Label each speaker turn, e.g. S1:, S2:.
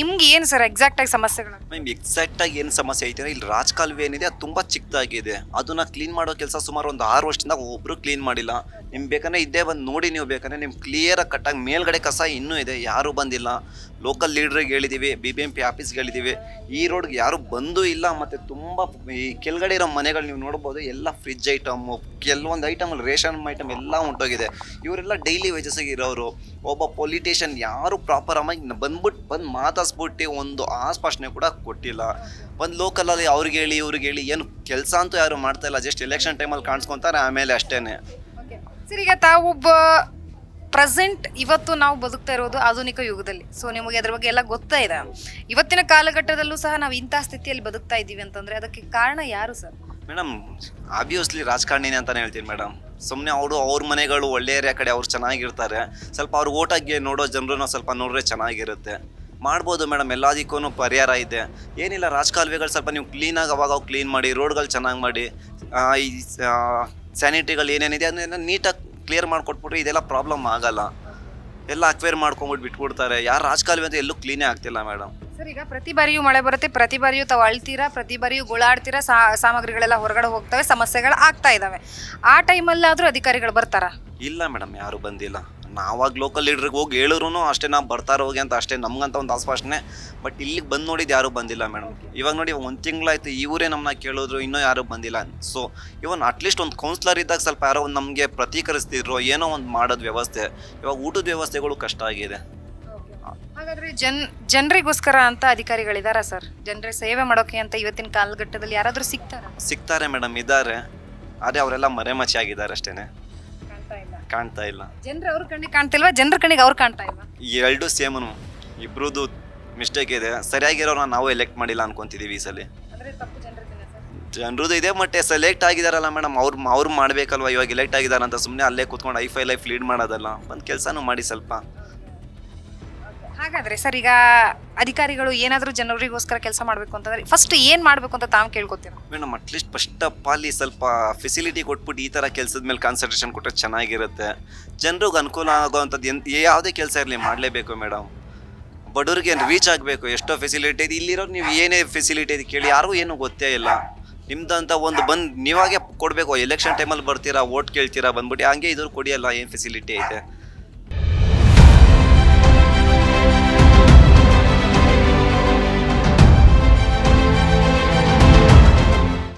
S1: ನಿಮ್ಗೆ ಏನು sir exact ಆಗಿ ಸಮಸ್ಯೆಗಳು?
S2: ಮ್ಯಾಮ್ ಎಕ್ಸಾಕ್ಟಾಗಿ ಏನು ಸಮಸ್ಯೆ ಐತೆ ಅಂದ್ರೆ, ಇಲ್ಲಿ ರಾಜಕಾಲುವೆ ಏನಿದೆ, ಅದು ತುಂಬ ಚಿಕ್ಕದಾಗಿದೆ ಅದನ್ನ ಕ್ಲೀನ್ ಮಾಡೋ ಕೆಲಸ ಸುಮಾರು ಒಂದು ಆರು ವರ್ಷದಿಂದ ಒಬ್ಬರು ಕ್ಲೀನ್ ಮಾಡಿಲ್ಲ. ನಿಮ್ಗೆ ಬೇಕಂದ್ರೆ ಇದ್ದೇ ಬಂದು ನೋಡಿ ನೀವು, ಬೇಕಂದ್ರೆ ನಿಮ್ಗೆ ಕ್ಲಿಯರಾಗಿ ಕಟ್ಟಾಗಿ ಮೇಲ್ಗಡೆ ಕಸ ಇನ್ನೂ ಇದೆ, ಯಾರೂ ಬಂದಿಲ್ಲ. ಲೋಕಲ್ ಲೀಡ್ರಿಗೆ ಹೇಳಿದ್ದೀವಿ ಬಿ ಬಿ ಎಂ ಪಿ ಆಫೀಸ್ಗೆ ಹೇಳಿದ್ದೀವಿ ಈ ರೋಡ್ಗೆ ಯಾರೂ ಬಂದೂ ಇಲ್ಲ, ಮತ್ತು ತುಂಬ ಈ ಕೆಳಗಡೆ ಇರೋ ಮನೆಗಳು ನೀವು ನೋಡ್ಬೋದು, ಎಲ್ಲ ಫ್ರಿಜ್ ಐಟಮು ಕೆಲವೊಂದು ಐಟಮ್ ರೇಷನ್ ಐಟಮ್ ಎಲ್ಲ ಉಂಟೋಗಿದೆ. ಇವರೆಲ್ಲ ಡೈಲಿ ವೇಜಸ್ಸಿಗೆ ಇರೋರು ಒಬ್ಬ ಪೊಲಿಟಿಷಿಯನ್ ಯಾರು ಪ್ರಾಪರ್ ಆಗಿ ಬಂದ್ಬಿಟ್ಟು ಬಂದು ಮಾತಾಡ್ಸ್ಬಿಟ್ಟು ಒಂದು ಆಸ್ಪಾಷಣೆ ಕೂಡ ಕೊಟ್ಟಿಲ್ಲ. ಒಂದು ಲೋಕಲಲ್ಲಿ ಅವ್ರಿಗೆ ಹೇಳಿ, ಇವ್ರಿಗೆ ಹೇಳಿ, ಏನು ಕೆಲಸ ಅಂತೂ ಯಾರು ಮಾಡ್ತಾ ಇಲ್ಲ ಜಸ್ಟ್ ಎಲೆಕ್ಷನ್ ಟೈಮಲ್ಲಿ ಕಾಣಿಸ್ಕೊತಾರೆ, ಆಮೇಲೆ ಅಷ್ಟೇ
S1: ಸರ್, ಈಗ ತಾವೊಬ್ಬ ಪ್ರೆಸೆಂಟ್ ಇವತ್ತು ನಾವು ಬದುಕ್ತಾ ಇರೋದು ಆಧುನಿಕ ಯುಗದಲ್ಲಿ. ಸೊ ನಿಮಗೆ ಅದ್ರ ಬಗ್ಗೆ ಎಲ್ಲ ಗೊತ್ತಾ ಇದೆ. ಇವತ್ತಿನ ಕಾಲಘಟ್ಟದಲ್ಲೂ ಸಹ ನಾವು ಇಂತಹ ಸ್ಥಿತಿಯಲ್ಲಿ ಬದುಕ್ತಾ ಇದ್ದೀವಿ ಅಂತಂದ್ರೆ ಅದಕ್ಕೆ ಕಾರಣ ಯಾರು ಸರ್?
S2: ಮೇಡಮ್ ಆಬ್ವಿಯಸ್ಲಿ ರಾಜಕಾರಣಿನೇ ಅಂತಾನೆ ಹೇಳ್ತೀನಿ ಮೇಡಮ್ ಸುಮ್ಮನೆ ಅವರು ಅವ್ರ ಮನೆಗಳು ಒಳ್ಳೆಯ ಕಡೆ ಅವ್ರು ಚೆನ್ನಾಗಿರ್ತಾರೆ. ಸ್ವಲ್ಪ ಅವ್ರು ಓಟಾಗಿ ನೋಡೋ ಜನರನ್ನ ಸ್ವಲ್ಪ ನೋಡ್ರೆ ಚೆನ್ನಾಗಿರುತ್ತೆ. ಮಾಡ್ಬೋದು ಮೇಡಮ್ ಎಲ್ಲದಕ್ಕೂ ಪರಿಹಾರ ಇದೆ. ಏನಿಲ್ಲ, ರಾಜಕಾಲುವೆಗಳು ಸ್ವಲ್ಪ ನೀವು ಕ್ಲೀನಾಗಿ ಅವಾಗ ಕ್ಲೀನ್ ಮಾಡಿ ರೋಡ್ಗಳು ಚೆನ್ನಾಗಿ ಮಾಡಿ ಈ ಸ್ಯಾನಿಟ್ರಿಗಳು ಏನೇನಿದೆ ಅದನ್ನೆಲ್ಲ ನೀಟಾಗಿ ಕ್ಲಿಯರ್ ಮಾಡಿಕೊಟ್ಬಿಟ್ರೆ ಇದೆಲ್ಲ ಪ್ರಾಬ್ಲಮ್ ಆಗಲ್ಲ. ಎಲ್ಲ ಅಕ್ವೇರ್ ಮಾಡ್ಕೊಂಬಿಟ್ಟು ಬಿಟ್ಬಿಡ್ತಾರೆ. ಯಾರು ರಾಜಕಾಲುವೆ ಅಂತ ಎಲ್ಲೂ ಕ್ಲೀನೇ ಆಗ್ತಿಲ್ಲ ಮೇಡಮ್
S1: ಸರ್ ಈಗ ಪ್ರತಿ ಬಾರಿಯೂ ಮಳೆ ಬರುತ್ತೆ ಪ್ರತಿ ಬಾರಿಯೂ ತಾವು ಅಳ್ತೀರಾ ಪ್ರತಿ ಬಾರಿಯೂ ಗೋಳಾಡ್ತೀರಾ ಸಾ ಸಾಮಗ್ರಿಗಳೆಲ್ಲ ಹೊರಗಡೆ ಹೋಗ್ತವೆ ಸಮಸ್ಯೆಗಳು ಆಗ್ತಾ ಇದ್ದಾವೆ ಆ ಟೈಮಲ್ಲಾದರೂ ಅಧಿಕಾರಿಗಳು ಬರ್ತಾರಾ?
S2: ಇಲ್ಲ ಮೇಡಮ್ ಯಾರು ಬಂದಿಲ್ಲ. ನಾವಾಗ ಲೋಕಲ್ ಲೀಡ್ರಿಗೆ ಹೋಗಿ ಹೇಳಿದ್ರು ಅಷ್ಟೇ ನಾವು ಬರ್ತಾರೆ ಹೋಗಿ ಅಂತ ಅಷ್ಟೇ ನಮ್ಗಂತ ಒಂದು ಆಸ್ಪಾಸನೆ ಬಟ್ ಇಲ್ಲಿಗೆ ಬಂದು ನೋಡಿದ್ದು ಯಾರೂ ಬಂದಿಲ್ಲ ಮೇಡಮ್ ಇವಾಗ ನೋಡಿ ಒಂದು ತಿಂಗಳಾಯ್ತು ಇವರೇ ನಮ್ಮನ್ನ ಕೇಳಿದ್ರು ಇನ್ನೂ ಯಾರೂ ಬಂದಿಲ್ಲ. ಸೊ ಇವನ್ ಅಟ್ಲೀಸ್ಟ್ ಒಂದು ಕೌನ್ಸ್ಲರ್ ಇದ್ದಾಗ ಸ್ವಲ್ಪ ಯಾರೋ ಒಂದು ನಮಗೆ ಪ್ರತೀಕರಿಸ್ತಿದ್ರು ಏನೋ ಒಂದು ಮಾಡೋದು ವ್ಯವಸ್ಥೆ. ಇವಾಗ ಊಟದ ವ್ಯವಸ್ಥೆಗಳು ಕಷ್ಟ ಆಗಿದೆ.
S1: ಹಾಗಾದ್ರೆ ಜನ್ ಜನರಿಗೋಸ್ಕರ ಅಂತ ಅಧಿಕಾರಿಗಳಿದಾರಾ ಸರ್? ಜನರ ಸೇವೆ ಮಾಡೋಕೆ ಅಂತ ಇವತ್ತಿನ ಕಾಲಘಟ್ಟದಲ್ಲಿ ಯಾರಾದರೂ ಸಿಗ್ತಾರಾ
S2: ಸಿಗ್ತಾರೆ ಮೇಡಮ್ ಇದ್ದಾರೆ ಆದರೆ ಅವರೆಲ್ಲ ಮರೆಮಚ್ಚಿ ಆಗಿದ್ದಾರೆ ಅಷ್ಟೇ
S1: ಕಾಣ್ತಾ ಇಲ್ಲ. ಜನರ ಅವ್ರ ಕಣ್ಣಿಗೆ ಕಾಣ್ತಿಲ್ವಾ ಜನರ ಕಣ್ಣಿಗೆ ಅವ್ರು ಕಾಣ್ತಾ ಇಲ್ವಾ?
S2: ಎರಡು ಸೇಮನು ಇಬ್ರದ್ದು ಮಿಸ್ಟೇಕ್ ಇದೆ. ಸರಿಯಾಗಿರೋರನ್ನ ನಾವು ಎಲೆಕ್ಟ್ ಮಾಡಿಲ್ಲ ಅನ್ಕೊಂತಿದೀವಿ ಈ ಸಲ.
S1: ಅಂದ್ರೆ ತಪ್ಪು ಜನರದಿಲ್ಲ ಸರ್?
S2: ಜನರದ್ದು ಇದೆ ಮತ್ತೆ ಸೆಲೆಕ್ಟ್ ಆಗಿದಾರಲ್ಲ ಮೇಡಮ್ ಅವ್ರು ಅವ್ರು ಮಾಡ್ಬೇಕಲ್ವಾ? ಇವಾಗ ಎಲೆಕ್ಟ್ ಆಗಿದಾರ ಅಂತ ಸುಮ್ಮನೆ ಅಲ್ಲೇ ಕುತ್ಕೊಂಡು ಐ ಫೈ ಲೈಫ್ ಲೀಡ್ ಮಾಡೋದಲ್ಲ. ಒಂದು ಕೆಲಸನೂ ಮಾಡಿ ಸ್ವಲ್ಪ.
S1: ಹಾಗಾದ್ರೆ ಸರ್, ಈಗ ಅಧಿಕಾರಿಗಳು ಏನಾದರೂ ಜನರಿಗೋಸ್ಕರ ಕೆಲಸ ಮಾಡಬೇಕು ಅಂತಂದ್ರೆ ಫಸ್ಟ್ ಏನು ಮಾಡಬೇಕು ಅಂತ ತಾವು ಕೇಳ್ಕೊತೀರಾ?
S2: Madam at least first up ಅಲ್ಲಿ ಸ್ವಲ್ಪ ಫೆಸಿಲಿಟಿ ಕೊಟ್ಬಿಟ್ಟು ಈ ಥರ ಕೆಲಸದ ಮೇಲೆ ಕಾನ್ಸಂಟ್ರೇಷನ್ ಕೊಟ್ಟರೆ ಚೆನ್ನಾಗಿರುತ್ತೆ. ಜನರಿಗೆ ಅನುಕೂಲ ಆಗೋವಂಥದ್ದು ಎಂತ ಯಾವುದೇ ಕೆಲಸ ಇರಲಿ ಮಾಡಲೇಬೇಕು ಮೇಡಮ್. ಬಡವ್ರಿಗೆ ರೀಚ್ ಆಗಬೇಕು, ಎಷ್ಟೋ ಫೆಸಿಲಿಟಿ ಇದೆ. ಇಲ್ಲಿರೋರು ನೀವು ಏನೇ ಫೆಸಿಲಿಟಿ ಇದೆ ಕೇಳಿ, ಯಾರಿಗೂ ಏನೂ ಗೊತ್ತೇ ಇಲ್ಲ. ನಿಮ್ದಂತ ಒಂದು ಬಂದು, ನೀವಾಗೆ ಕೊಡಬೇಕು ಎಲೆಕ್ಷನ್ ಟೈಮಲ್ಲಿ ಬರ್ತೀರಾ ಓಟ್ ಕೇಳ್ತೀರಾ ಬಂದ್ಬಿಟ್ಟು, ಹಂಗೆ ಇದ್ರ ಕೊಡಿಯಲ್ಲ ಏನು ಫೆಸಿಲಿಟಿ ಐತೆ.